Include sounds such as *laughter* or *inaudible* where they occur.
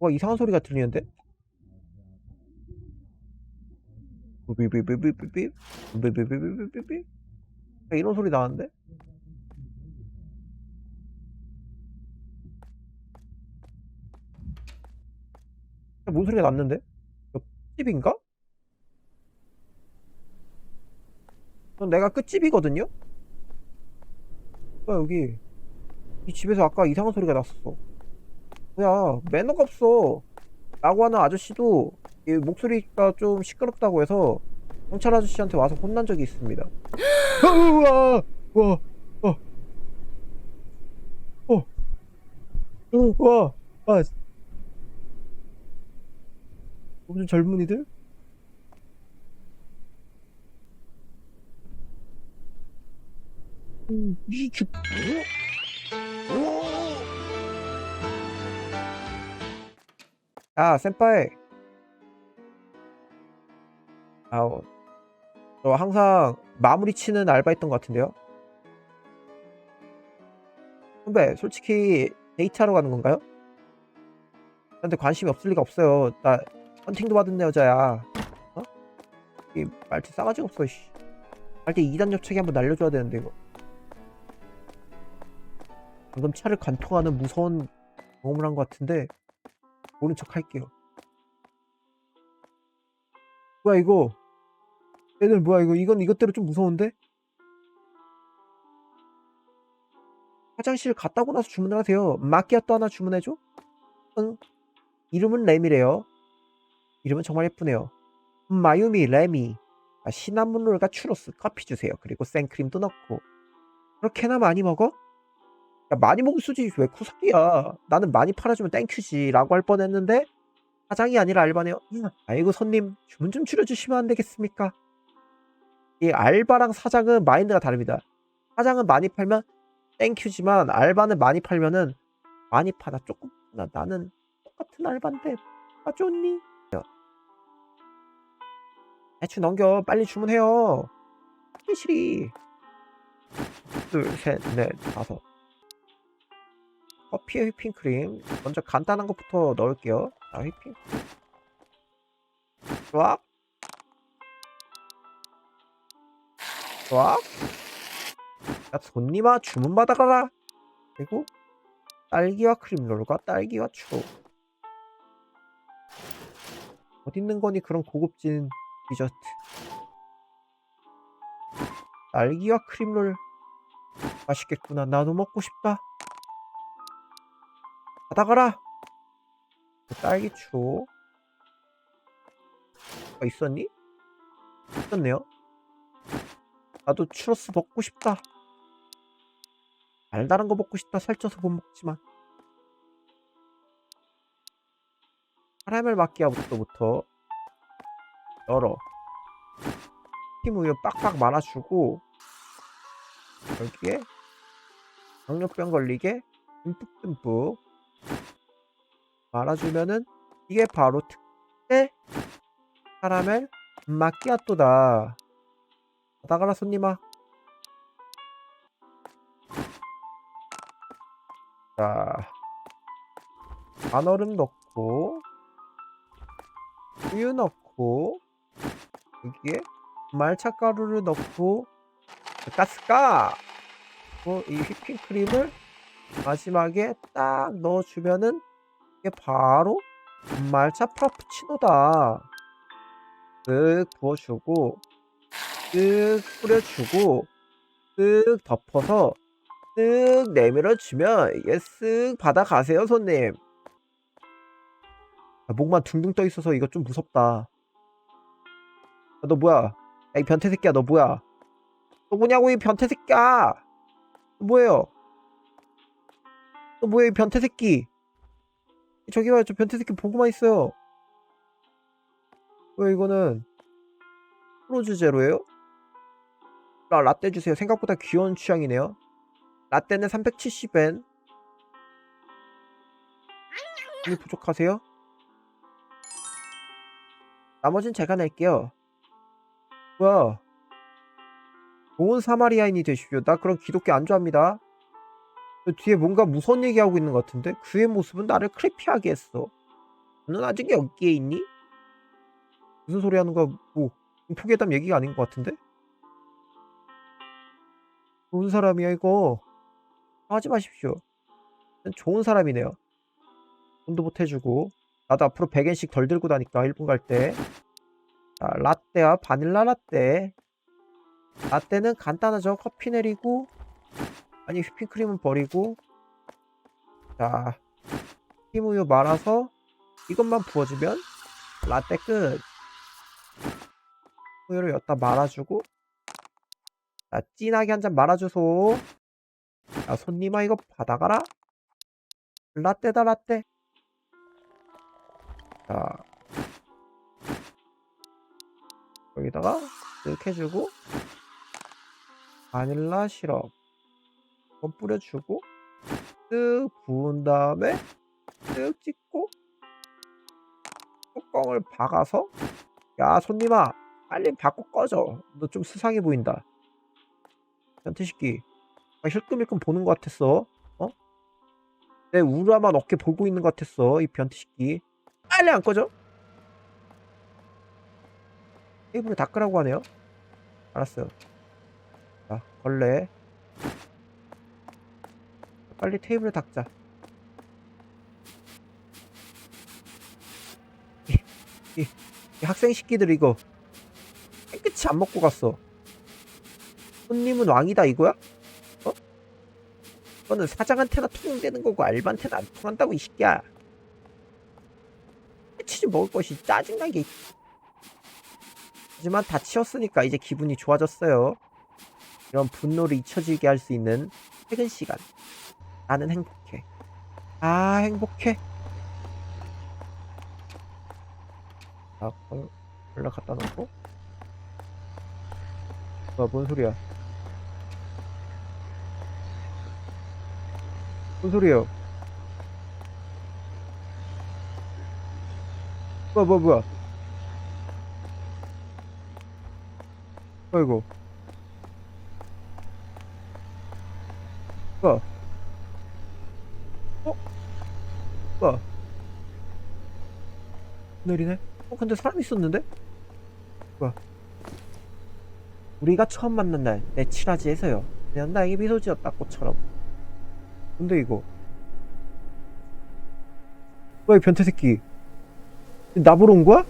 와 이상한 소리가 들리는데? 삐삐삐삐삐삐 삐삐삐삐삐삐 이런 소리 나는데? 뭔 소리가 났는데? 옆집인가? 전 내가 끝집이거든요? 여기 이 집에서 아까 이상한 소리가 났었어 뭐야 매너가 없어. 라고 하는 아저씨도 이 목소리가 좀 시끄럽다고 해서 경찰 아저씨한테 와서 혼난 적이 있습니다. *gasps* 우와! 우와! 어. 어. 우와! 아. 요즘 젊은이들? 음, 이 주... 아, 센파이. 아, 어, 저 항상 마무리 치는 알바했던 것 같은데요? 선배, 솔직히 데이트하러 가는 건가요? 저한테 관심이 없을 리가 없어요. 나 헌팅도 받은 여자야. 어? 이 말투 싸가지가 없어, 씨. 할때 2단 옆차기 한번 날려줘야 되는데, 이거. 방금 차를 관통하는 무서운 경험을 한 것 같은데, 모른 척 할게요. 뭐야, 이거? 얘들 뭐야, 이거? 이건 이것대로 좀 무서운데? 화장실 갔다 오고 나서 주문을 하세요. 마키아또 하나 주문해줘? 응. 이름은 레미래요. 이름은 정말 예쁘네요. 음, 마유미, 레미. 아, 시나몬 롤과 추로스, 커피 주세요. 그리고 생크림도 넣고. 그렇게나 많이 먹어? 야, 많이 먹을 수지 왜 쿠삭이야. 나는 많이 팔아주면 땡큐지. 라고 할 뻔했는데 사장이 아니라 알바네요. 음, 아이고 손님 주문 좀 줄여주시면 안 되겠습니까? 이 알바랑 사장은 마인드가 다릅니다. 사장은 많이 팔면 땡큐지만 알바는 많이 팔면은 많이 파나 조금 나 나는 똑같은 알바인데 아 좋니? 대충 넘겨 빨리 주문해요. 싫이 둘셋넷 다섯 커피에 휘핑크림. 먼저 간단한 것부터 넣을게요. 자 휘핑. 좋아. 좋아. 야 손님아 주문 받아가라. 그리고 딸기와 크림롤과 딸기와 추로 어디 있는 거니 그런 고급진 디저트? 딸기와 크림롤. 맛있겠구나. 나도 먹고 싶다 받아가라. 그 딸기 추로 어, 있었니? 있었네요. 나도 추러스 먹고 싶다. 달달한 거 먹고 싶다. 살쪄서 못 먹지만. 카라멜 마키아부터부터 열어. 흰 우유 빡빡 말아주고 여기에 당뇨병 걸리게. 듬뿍듬뿍 말아주면은 이게 바로 특대 카라멜? 마키아토다. 받아가라 손님아. 자 단얼음 넣고 우유 넣고 여기에 말차가루를 넣고 가스가! 뭐이 휘핑크림을 마지막에 딱 넣어주면은 이게 바로 말차 프라푸치노다. 쓱 부어주고 쓱 뿌려주고 쓱 덮어서 쓱 내밀어 주면 이게 쓱 받아가세요 손님. 아, 목만 둥둥 떠 있어서 이거 좀 무섭다. 아, 너 뭐야? 야, 이 변태 새끼야 너 뭐야? 너 뭐냐고 이 변태 새끼야? 너 뭐예요 너 뭐야 이 변태 새끼. 저기 봐요 저 변태 새끼 보고만 있어요. 왜 이거는 프로즈 제로예요? 라, 라떼 주세요. 생각보다 귀여운 취향이네요. 라떼는 370엔. 돈이 부족하세요? 나머진 제가 낼게요. 뭐야? 좋은 사마리아인이 되십시오. 나 그런 기독교 안 좋아합니다. 저 뒤에 뭔가 무서운 얘기하고 있는 것 같은데? 그의 모습은 나를 크리피하게 했어. 너는 아직 여기에 있니? 무슨 소리 하는 거야? 뭐 포기했다면 얘기가 아닌 것 같은데? 좋은 사람이야 이거. 하지 마십시오. 좋은 사람이네요. 돈도 못 해주고. 나도 앞으로 100엔씩 덜 들고 다니까 일본 갈 때. 자, 라떼와 바닐라 라떼. 라떼는 간단하죠. 커피 내리고 아니 휘핑크림은 버리고 자 흰우유 말아서 이것만 부어주면 라떼 끝. 우유를 여기다 말아주고 자 진하게 한 잔 말아주소. 야 손님아 이거 받아가라. 라떼다 라떼. 자 여기다가 쓱 해주고 바닐라 시럽 한번 뿌려주고 쓱 부은 다음에 쓱 찍고 뚜껑을 박아서 야 손님아 빨리 받고 꺼져. 너 좀 수상해 보인다. 변태식기 아, 힐끔힐끔 보는 것 같았어. 어? 내 우람한 어깨 보고 있는 것 같았어 이 변태식기 빨리 안 꺼져. 테이블을 닦으라고 하네요. 알았어요. 자 걸레 빨리 테이블을 닦자. 이, 이, 이 학생 식기들 이거 깨끗이 안 먹고 갔어. 손님은 왕이다 이거야? 어? 이거는 사장한테나 통용되는 거고 알바한테는 안 통한다고 이 새끼야. 치즈 먹을 것이 짜증나게 하지만 다 치웠으니까 이제 기분이 좋아졌어요. 이런 분노를 잊혀지게 할 수 있는 퇴근 시간 나는 행복해. 아 행복해. 자 걸- 걸레 갖다 놓고. 뭐야 뭔 소리야? 뭔 소리예요? 뭐야 뭐야 뭐야? 아이고. 뭐야 어? 뭐야 내리네? 어 근데 사람 있었는데? 뭐야 우리가 처음 만난 날 내 칠하지에서요 그냥 나에게 미소 지었다 꽃처럼 근데 이거 뭐야 이 변태 새끼 나보러 온 거야?